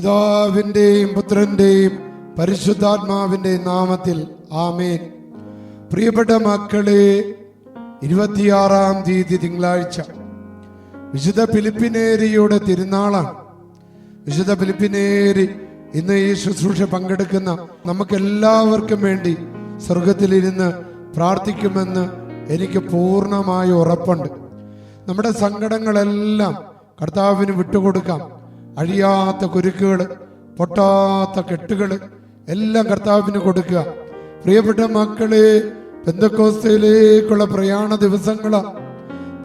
പിതാവിന്റെയും പുത്രന്റെയും പരിശുദ്ധാത്മാവിന്റെയും നാമത്തിൽ ആമേൻ. പ്രിയപ്പെട്ട മക്കളെ ഇരുപത്തിയാറാം തീയതി തിങ്കളാഴ്ച. വിശുദ്ധ ഫിലിപ്പിനേരിയുടെ തിരുനാളാണ്. വിശുദ്ധ ഫിലിപ്പിനേരി ഇന്ന് ഈ ശുശ്രൂഷ പങ്കെടുക്കുന്ന നമുക്ക് എല്ലാവർക്കും വേണ്ടി സ്വർഗത്തിലിരുന്ന് പ്രാർത്ഥിക്കുമെന്ന് എനിക്ക് പൂർണമായി ഉറപ്പുണ്ട്. നമ്മുടെ സങ്കടങ്ങളെല്ലാം കർത്താവിന് വിട്ടുകൊടുക്കാം. അഴിയാത്ത കുരുക്കുകൾ പൊട്ടാത്ത കെട്ടുകൾ എല്ലാം കർത്താവിന് കൊടുക്കുക. പ്രിയപ്പെട്ട മക്കളെ ബന്ധക്കോസ്തയിലേക്കുള്ള പ്രയാണ ദിവസങ്ങളാ.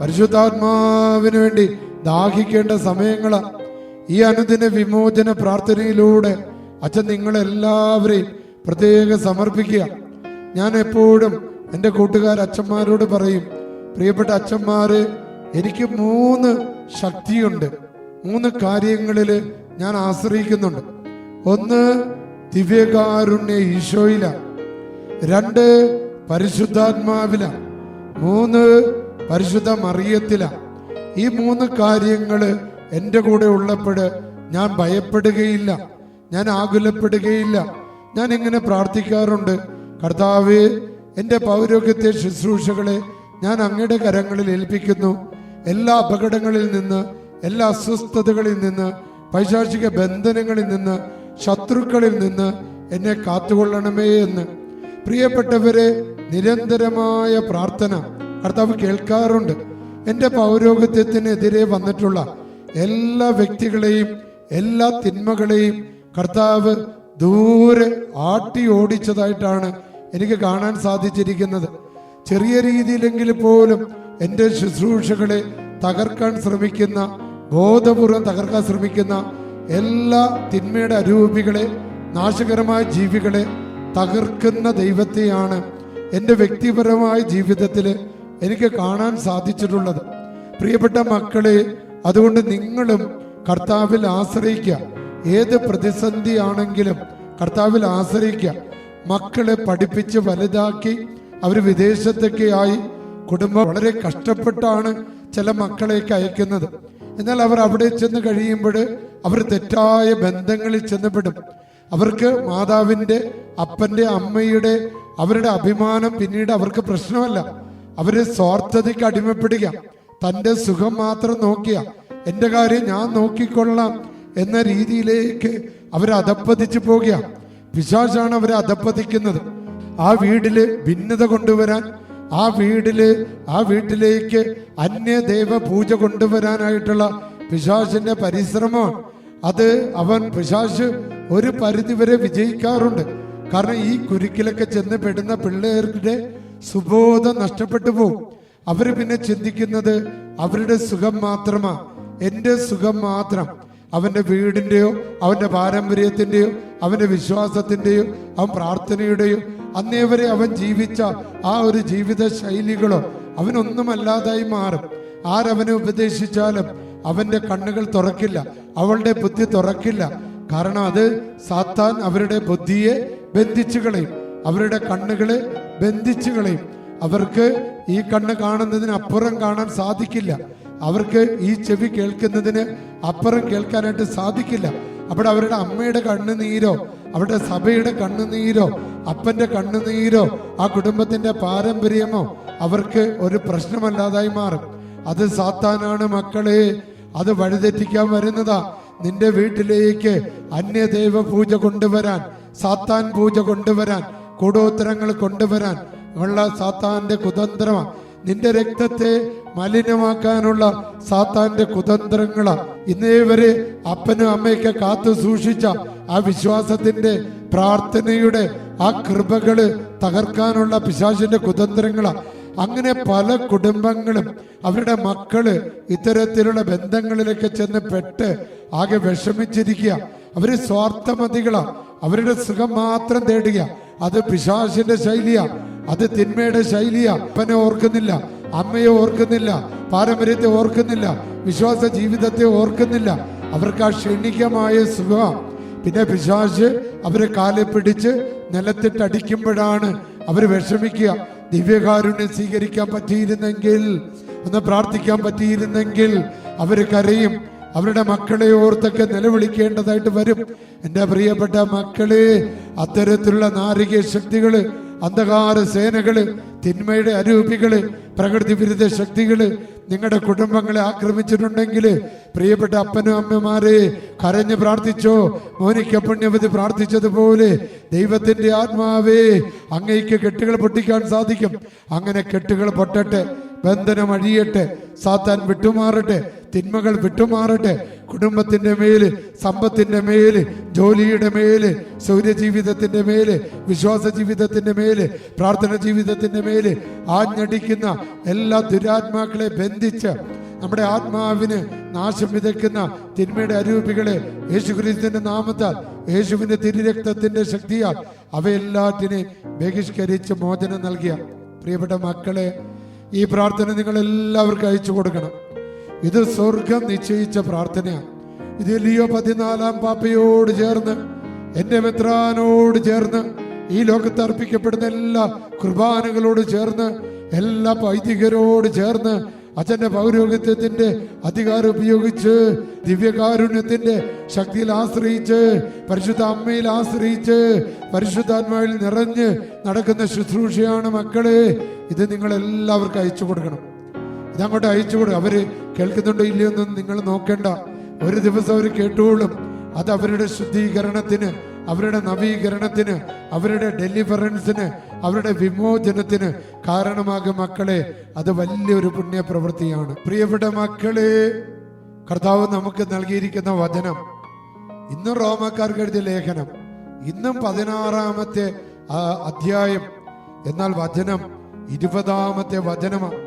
പരിശുദ്ധാത്മാവിന് വേണ്ടി ദാഹിക്കേണ്ട സമയങ്ങളാ. ഈ അനുദിന വിമോചന പ്രാർത്ഥനയിലൂടെ അച്ഛൻ നിങ്ങളെല്ലാവരെയും പ്രത്യേകം സമർപ്പിക്കുക. ഞാൻ എപ്പോഴും എന്റെ കൂട്ടുകാർ അച്ഛന്മാരോട് പറയും പ്രിയപ്പെട്ട അച്ഛന്മാര് എനിക്ക് മൂന്ന് ശക്തിയുണ്ട്. മൂന്ന് കാര്യങ്ങളിൽ ഞാൻ ആശ്രയിക്കുന്നുണ്ട്. ഒന്ന് ദിവ്യകാരുണ്യ ഈശോയില. രണ്ട് പരിശുദ്ധാത്മാവില. മൂന്ന് പരിശുദ്ധ മറിയത്തില ഈ മൂന്ന് കാര്യങ്ങൾ എന്റെ കൂടെ ഉള്ളപ്പോൾ ഞാൻ ഭയപ്പെടുകയില്ല. ഞാൻ ആകുലപ്പെടുകയില്ല. ഞാൻ ഇങ്ങനെ പ്രാർത്ഥിക്കാറുണ്ട്. കർത്താവ് എന്റെ പൗരോഗ്യത്തെ ശുശ്രൂഷകളെ ഞാൻ അങ്ങയുടെ കരങ്ങളിൽ ഏൽപ്പിക്കുന്നു. എല്ലാ അപകടങ്ങളിൽ നിന്ന് എല്ലാ അസ്വസ്ഥതകളിൽ നിന്ന് പൈശാചിക ബന്ധനങ്ങളിൽ നിന്ന് ശത്രുക്കളിൽ നിന്ന് എന്നെ കാത്തുകൊള്ളണമേ എന്ന്. പ്രിയപ്പെട്ടവരെ നിരന്തരമായ പ്രാർത്ഥന കർത്താവ് കേൾക്കാറുണ്ട്. എന്റെ പൗരോഗത്യത്തിനെതിരെ വന്നിട്ടുള്ള എല്ലാ വ്യക്തികളെയും എല്ലാ തിന്മകളെയും കർത്താവ് ദൂരെ ആട്ടി ഓടിച്ചതായിട്ടാണ് എനിക്ക് കാണാൻ സാധിച്ചിരിക്കുന്നത്. ചെറിയ രീതിയിലെങ്കിൽ പോലും എന്റെ ശുശ്രൂഷകളെ തകർക്കാൻ ശ്രമിക്കുന്ന ബോധപൂർവം തകർക്കാൻ ശ്രമിക്കുന്ന എല്ലാ തിന്മയുടെ അരൂപികളെ നാശകരമായ ജീവികളെ തകർക്കുന്ന ദൈവത്തെയാണ് എന്റെ വ്യക്തിപരമായ ജീവിതത്തിൽ എനിക്ക് കാണാൻ സാധിച്ചിട്ടുള്ളത്. പ്രിയപ്പെട്ട മക്കളെ അതുകൊണ്ട് നിങ്ങളും കർത്താവിൽ ആശ്രയിക്കുക ഏത് പ്രതിസന്ധി ആണെങ്കിലും കർത്താവിൽ ആശ്രയിക്കുക മക്കളെ പഠിപ്പിച്ച് വലുതാക്കി അവർ വിദേശത്തൊക്കെ ആയി കുടുംബം വളരെ കഷ്ടപ്പെട്ടാണ് ചില മക്കളെയൊക്കെ അയക്കുന്നത്. എന്നാൽ അവർ അവിടെ ചെന്ന് കഴിയുമ്പോൾ അവർ തെറ്റായ ബന്ധങ്ങളിൽ ചെന്നപ്പെടും. അവർക്ക് മാതാവിന്റെ അപ്പന്റെ അമ്മയുടെ അവരുടെ അഭിമാനം പിന്നീട് അവർക്ക് പ്രശ്നമല്ല. അവർ സ്വാർത്ഥതയ്ക്ക് അടിമപ്പെടുക. തന്റെ സുഖം മാത്രം നോക്കിയ. എന്റെ കാര്യം ഞാൻ നോക്കിക്കൊള്ളാം എന്ന രീതിയിലേക്ക് അവർ അധപ്പതിച്ചു പോകുക. പിശാചാണ് അവരെ അധപ്പതിക്കുന്നത്. ആ വീട്ടിൽ ഭിന്നത കൊണ്ടുവരാൻ ആ വീടിൽ ആ വീട്ടിലേക്ക് അന്യദേവ പൂജ കൊണ്ടുവരാനായിട്ടുള്ള പിശാചിന്റെ പരിശ്രമമാണ്. അത് അവൻ പിശാശ് ഒരു പരിധിവരെ വിജയിക്കാറുണ്ട്. കാരണം ഈ കുരുക്കിലൊക്കെ ചെന്ന് പെടുന്ന പിള്ളേരുടെ സുബോധം നഷ്ടപ്പെട്ടു പോകും. അവർ പിന്നെ ചിന്തിക്കുന്നത് അവരുടെ സുഖം മാത്രമാ എന്റെ സുഖം മാത്രം. അവന്റെ വീടിന്റെയോ അവന്റെ പാരമ്പര്യത്തിന്റെയോ അവന്റെ വിശ്വാസത്തിന്റെയോ അവൻ പ്രാർത്ഥനയുടെയോ അന്നേ വരെ അവൻ ജീവിച്ച ആ ഒരു ജീവിത ശൈലികളോ അവനൊന്നുമല്ലാതായി മാറും. ആരവനെ ഉപദേശിച്ചാലും അവന്റെ കണ്ണുകൾ തുറക്കില്ല അവളുടെ ബുദ്ധി തുറക്കില്ല. കാരണം അത് സാത്താൻ അവരുടെ ബുദ്ധിയെ ബന്ധിച്ചു കളയും അവരുടെ കണ്ണുകളെ ബന്ധിച്ചു കളയും. അവർക്ക് ഈ കണ്ണ് കാണുന്നതിന് അപ്പുറം കാണാൻ സാധിക്കില്ല. അവർക്ക് ഈ ചെവി കേൾക്കുന്നതിന് അപ്പുറം കേൾക്കാനായിട്ട് സാധിക്കില്ല. അവിടെ അവരുടെ അമ്മയുടെ കണ്ണുനീരോ അവരുടെ സഭയുടെ കണ്ണുനീരോ അപ്പന്റെ കണ്ണുനീരോ ആ കുടുംബത്തിന്റെ പാരമ്പര്യമോ അവർക്ക് ഒരു പ്രശ്നമല്ലാതായി മാറും. അത് സാത്താനാണ് മക്കളെ അത് വഴിതെറ്റിക്കാൻ വരുന്നതാ. നിന്റെ വീട്ടിലേക്ക് അന്യദൈവ പൂജ കൊണ്ടുവരാൻ സാത്താൻ പൂജ കൊണ്ടുവരാൻ കൂടോത്തരങ്ങൾ കൊണ്ടുവരാൻ ഉള്ള സാത്താന്റെ കുതന്ത്രമാണ് നിന്റെ രക്തത്തെ മലിനമാക്കാനുള്ള സാത്താന്റെ കുതന്ത്രങ്ങളാ. ഇന്നേ വരെ അപ്പനും അമ്മയൊക്കെ കാത്തു സൂക്ഷിച്ച ആ വിശ്വാസത്തിന്റെ പ്രാർത്ഥനയുടെ ആ കൃപകൾ തകർക്കാനുള്ള പിശാചിന്റെ കുതന്ത്രങ്ങളാ. അങ്ങനെ പല കുടുംബങ്ങളും അവരുടെ മക്കൾ ഇത്തരത്തിലുള്ള ബന്ധങ്ങളിലൊക്കെ ചെന്ന് പെട്ട് ആകെ വിഷമിച്ചിരിക്കുക. അവർ സ്വാർത്ഥമതികളാ. അവരുടെ സുഖം മാത്രം തേടുക. അത് പിശാചിന്റെ ശൈലിയാ. അത് തിന്മയുടെ ശൈലിയാ. അപ്പനെ ഓർക്കുന്നില്ല. അമ്മയെ ഓർക്കുന്നില്ല. പാരമ്പര്യത്തെ ഓർക്കുന്നില്ല. വിശ്വാസ ജീവിതത്തെ ഓർക്കുന്നില്ല. അവർക്ക് ആ ക്ഷണികമായ സുഖം പിന്നെ പിശാച് അവരെ കാലെ പിടിച്ച് നിലത്തിട്ടടിക്കുമ്പോഴാണ് അവർ വിഷമിക്കുക. ദിവ്യകാരുണ്യം സ്വീകരിക്കാൻ പറ്റിയിരുന്നെങ്കിൽ ഒന്ന് പ്രാർത്ഥിക്കാൻ പറ്റിയിരുന്നെങ്കിൽ അവർ കരയും. അവരുടെ മക്കളെ ഓർത്തൊക്കെ നിലവിളിക്കേണ്ടതായിട്ട് വരും. എന്റെ പ്രിയപ്പെട്ട മക്കളെ അത്തരത്തിലുള്ള നാരിക ശക്തികൾ അന്ധകാര സേനകൾ തിന്മയുടെ അരൂപികൾ പ്രകൃതി വിരുദ്ധ ശക്തികൾ നിങ്ങളുടെ കുടുംബങ്ങളെ ആക്രമിച്ചിട്ടുണ്ടെങ്കിൽ പ്രിയപ്പെട്ട അപ്പനും അമ്മമാരെ കരഞ്ഞു പ്രാർത്ഥിച്ചോ മോനിക്ക പുണ്യവതി പ്രാർത്ഥിച്ചതുപോലെ ദൈവത്തിന്റെ ആത്മാവേ അങ്ങേക്ക് കെട്ടുകൾ പൊട്ടിക്കാൻ സാധിക്കും. അങ്ങനെ കെട്ടുകൾ പൊട്ടട്ടെ ബന്ധനം അഴിയട്ടെ സാത്താൻ വിട്ടുമാറട്ടെ തിന്മകൾ വിട്ടുമാറട്ടെ. കുടുംബത്തിന്റെ മേൽ സമ്പത്തിന്റെ മേൽ ജോലിയുടെ മേൽ സൗര്യജീവിതത്തിന്റെ മേൽ വിശ്വാസ ജീവിതത്തിന്റെ മേൽ പ്രാർത്ഥന ജീവിതത്തിന്റെ മേൽ ആഞ്ഞടിക്കുന്ന എല്ലാ ദുരാത്മാക്കളെ ബന്ധിച്ച് നമ്മുടെ ആത്മാവിന് നാശം വിതയ്ക്കുന്ന തിന്മയുടെ അരൂപികളെ യേശുക്രിസ്തുവിന്റെ നാമത്താൽ യേശുവിന്റെ തിരുരക്തത്തിന്റെ ശക്തിയാൽ അവയെല്ലാറ്റിനെയും ബഹിഷ്കരിച്ച് മോചനം നൽകിയ പ്രിയപ്പെട്ട മക്കളെ ഈ പ്രാർത്ഥന നിങ്ങൾ എല്ലാവർക്കും അയച്ചു കൊടുക്കണം. ഇത് സ്വർഗം നിശ്ചയിച്ച പ്രാർത്ഥനയാണ്. ഇത് ലിയോ പതിനാലാം പാപ്പയോട് ചേർന്ന് എന്റെ മെത്രാനോട് ചേർന്ന് ഈ ലോകത്ത് അർപ്പിക്കപ്പെടുന്ന എല്ലാ കുർബാനകളോട് ചേർന്ന് എല്ലാ വൈദികരോട് ചേർന്ന് അച്ഛന്റെ പൗരോഹിത്യത്തിന്റെ അധികാരം ഉപയോഗിച്ച് ദിവ്യകാരുണ്യത്തിന്റെ ശക്തിയിൽ ആശ്രയിച്ച് പരിശുദ്ധ അമ്മയിൽ ആശ്രയിച്ച് പരിശുദ്ധാത്മാവിൽ നിറഞ്ഞ് നടക്കുന്ന ശുശ്രൂഷയാണ് മക്കളെ ഇത് നിങ്ങൾ എല്ലാവർക്കും അയച്ചു കൊടുക്കണം. ഇതങ്ങോട്ട് അയച്ചു കൊടുക്കും അവർ കേൾക്കുന്നുണ്ടോ ഇല്ലയോ എന്നൊന്നും നിങ്ങൾ നോക്കേണ്ട. ഒരു ദിവസം അവർ കേട്ടോളും. അത് അവരുടെ ശുദ്ധീകരണത്തിന് അവരുടെ നവീകരണത്തിന് അവരുടെ ഡെലിവറൻസിന് അവരുടെ വിമോചനത്തിന് കാരണമാകും മക്കളെ. അത് വലിയൊരു പുണ്യ പ്രവൃത്തിയാണ് പ്രിയപ്പെട്ട മക്കളെ കർത്താവ് നമുക്ക് നൽകിയിരിക്കുന്ന വചനം. ഇന്നും റോമക്കാർക്ക് എഴുതിയ ലേഖനം. ഇന്നും പതിനാറാമത്തെ അധ്യായം. എന്നാൽ വചനം ഇരുപതാമത്തെ വചനമാണ്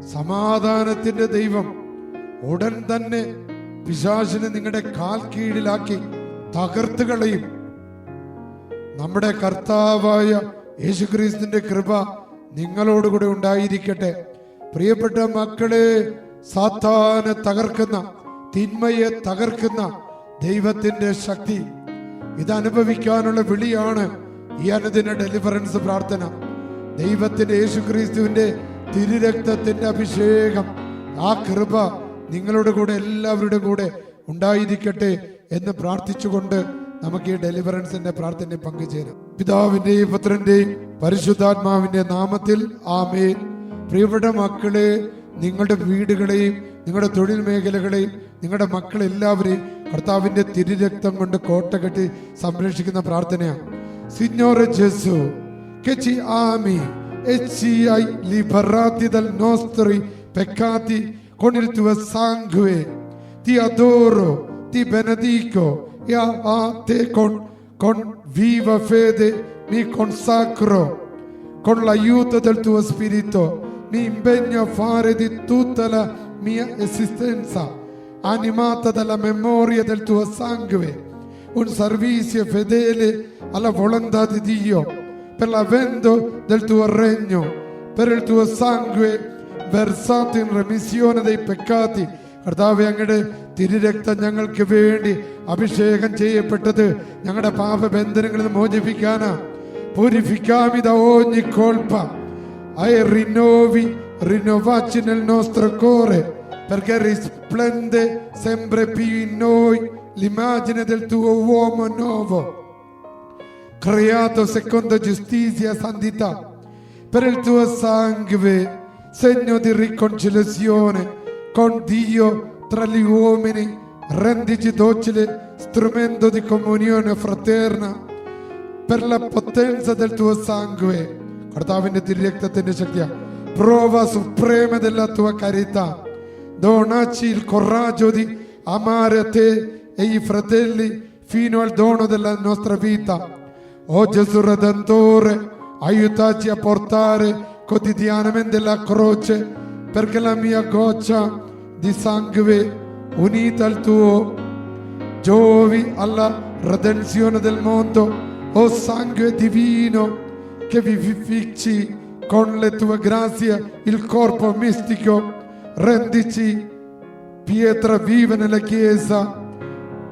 സമാധാനത്തിന്റെ ദൈവം ഉടൻ തന്നെ പിശാചിനെ നിങ്ങളുടെ കാൽ കീഴിലാക്കി തകർത്ത് കളയും. നമ്മുടെ കർത്താവായ യേശുക്രിസ്തുവിന്റെ കൃപ നിങ്ങളോടുകൂടെ ഉണ്ടായിരിക്കട്ടെ. പ്രിയപ്പെട്ട മക്കളെ സാത്താനെ തകർക്കുന്ന തിന്മയെ തകർക്കുന്ന ദൈവത്തിന്റെ ശക്തി ഇത് അനുഭവിക്കാനുള്ള വിളിയാണ് ഈ അനുദിന ഡെലിവറൻസ് പ്രാർത്ഥന. ദൈവത്തിന്റെ യേശുക്രിസ്തുവിന്റെ തിരുരക്തത്തിന്റെ അഭിഷേകം ആ കൃപ നിങ്ങളുടെ കൂടെ എല്ലാവരുടെ കൂടെ ഉണ്ടായിരിക്കട്ടെ എന്ന് പ്രാർത്ഥിച്ചുകൊണ്ട് നമുക്ക് ഈ ഡെലിവറൻസിന്റെ പ്രാർത്ഥന പങ്കുചേരാം. പിതാവിന്റെയും പുത്രന്റെയും പരിശുദ്ധാത്മാവിന്റെ നാമത്തിൽ ആമേൻ. പ്രിയപ്പെട്ട മക്കളെ നിങ്ങളുടെ വീടുകളെയും നിങ്ങളുടെ തൊഴിൽ മേഖലകളെയും നിങ്ങളുടെ മക്കളെല്ലാവരെയും കർത്താവിന്റെ തിരുരക്തം കൊണ്ട് കോട്ട കെട്ടി സംരക്ഷിക്കുന്ന പ്രാർത്ഥനയാണ്. സിഞ്ഞോറ ജെസു കെച്ചി ami e ci hai liberati dal nostri peccati con il tuo sangue. Ti adoro, ti benedico e a te con, con viva fede mi consacro. Con l'aiuto del tuo spirito mi impegno a fare di tutta la mia esistenza, animata dalla memoria del tuo sangue, un servizio fedele alla volontà di Dio per l'avvento del tuo regno, per il tuo sangue versato in remissione dei peccati. കർത്താവ് അങ്ങയുടെ തിരുരക്തം ഞങ്ങൾക്ക് വേണ്ടി അഭിഷേകം ചെയ്യപ്പെട്ടത് ഞങ്ങളുടെ പാപബന്ധനങ്ങളിൽ നിന്ന് മോചിപ്പിക്കാനാ purificami da ogni colpa e rinnovi rinnovaci nel nostro cuore perché risplende sempre più in noi l'immagine del tuo uomo nuovo creato secondo giustizia e santità. Per il tuo sangue, segno di riconciliazione con Dio tra gli uomini, rendici docile strumento di comunione fraterna. Per la potenza del tuo sangue, കർത്താവിന്റെ തിരുരക്തത്തിന്റെ ശക്തിയ prova suprema della tua carità. Donaci il coraggio di amare a te e i fratelli fino al dono della nostra vita. O Gesù Redentore, aiutaci a portare quotidianamente la croce perché la mia goccia di sangue unita al tuo giovi alla redenzione del mondo. O sangue divino che vivifici con le tue grazie il corpo mistico, rendici pietra viva nella Chiesa,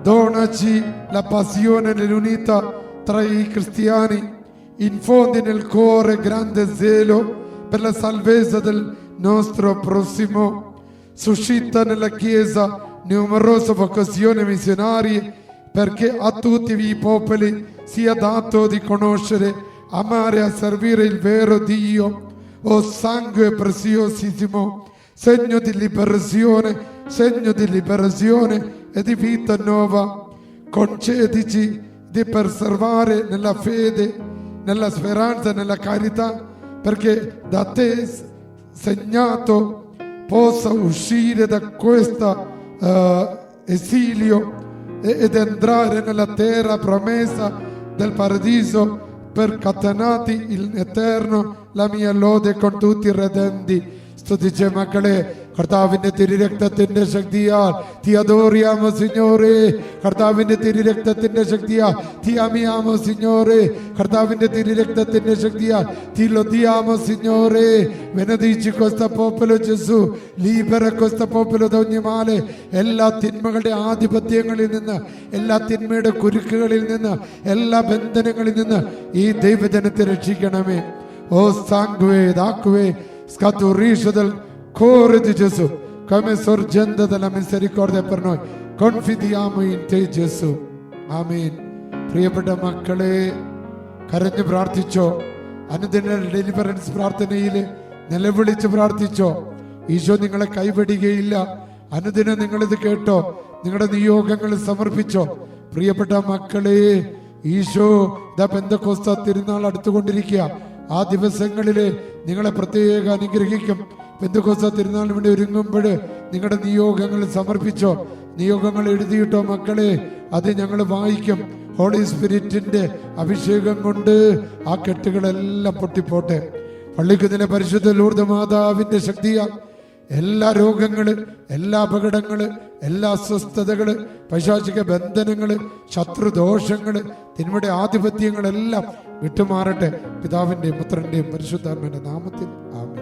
donaci la passione e l'unità tra i cristiani, infondi nel cuore grande zelo per la salvezza del nostro prossimo, suscita nella Chiesa numerose occasioni missionarie perché a tutti i popoli sia dato di conoscere, amare e servire il vero Dio, o sangue preziosissimo, segno di liberazione, segno di liberazione e di vita nuova. Concedici di perseverare nella fede, nella speranza, nella carità, perché da te segnato possa uscire da questo uh, eh, esilio ed entrare nella terra promessa del paradiso per catenati in eterno la mia lode con tutti i redenti. Sto dicendo, che lei കർത്താവിന്റെ തിരുരക്തത്തിന്റെ ശക്തിയാൽ തി അതോറിയാമോ സിഞ്ഞോറേ. കർത്താവിന്റെ തിരുരക്തത്തിന്റെ ശക്തിയാൽ തി അമിയാമോ സിഞ്ഞോറേ. കർത്താവിന്റെ തിരുരക്തത്തിന്റെ ശക്തിയാൽ തി ലൊതിയാമോ സിഞ്ഞോറേ. വെനദീച്ച് കൊസ്ത പോപ്പലോ ചെസു ലീബര കൊസ്ത പോപ്പലോ ധന്യമാലെ എല്ലാ തിന്മകളുടെ ആധിപത്യങ്ങളിൽ നിന്ന് എല്ലാ തിന്മയുടെ കുരുക്കുകളിൽ നിന്ന് എല്ലാ ബന്ധനങ്ങളിൽ നിന്ന് ഈ ദൈവജനത്തെ രക്ഷിക്കണമേ. ഓ സാങ്വേ ദാക്വേ scaturisce cuore di Gesù, come sorgente della misericordia per noi. Confidiamo in te Gesù. ആമീൻ പ്രിയപ്പെട്ട മക്കളെ കരഞ്ഞു പ്രാർത്ഥിച്ചോ. അനുദിന ഡെലിവറൻസ് പ്രാർത്ഥനയിൽ നിലവിളിച്ച് പ്രാർത്ഥിച്ചോ. ഈശോ നിങ്ങളെ കൈവിടുകയില്ല. അനുദിനം നിങ്ങളിത് കേട്ടോ. നിങ്ങളുടെ നിയോഗങ്ങൾ സമർപ്പിച്ചോ. പ്രിയപ്പെട്ട മക്കളെ ഈശോ ദ ബന്ധക്കോസ്ത തിരുനാൾ അടുത്തുകൊണ്ടിരിക്കുക. ആ ദിവസങ്ങളിൽ നിങ്ങളെ പ്രത്യേക അനുഗ്രഹിക്കും. പെന്തക്കോസ്ത തിരുനാളിന് വേണ്ടി ഒരുങ്ങുമ്പോൾ നിങ്ങളുടെ നിയോഗങ്ങൾ സമർപ്പിച്ചോ നിയോഗങ്ങൾ എഴുതിയിട്ടോ മക്കളെ അത് ഞങ്ങൾ വായിക്കും. ഹോളി സ്പിരിറ്റിന്റെ അഭിഷേകം കൊണ്ട് ആ കെട്ടുകളെല്ലാം പൊട്ടിപ്പോട്ടെ. പള്ളിക്കുന്നിലെ പരിശുദ്ധ ലൂർദ മാതാവിന്റെ ശക്തിയാ. എല്ലാ രോഗങ്ങൾ എല്ലാ അപകടങ്ങൾ എല്ലാ അസ്വസ്ഥതകൾ പൈശാചിക ബന്ധനങ്ങൾ ശത്രുദോഷങ്ങൾ തിന്മയുടെ ആധിപത്യങ്ങളെല്ലാം വിട്ടുമാറട്ടെ. പിതാവിന്റെയും പുത്രന്റെയും പരിശുദ്ധാത്മന്റെ നാമത്തിൽ. ആമേൻ.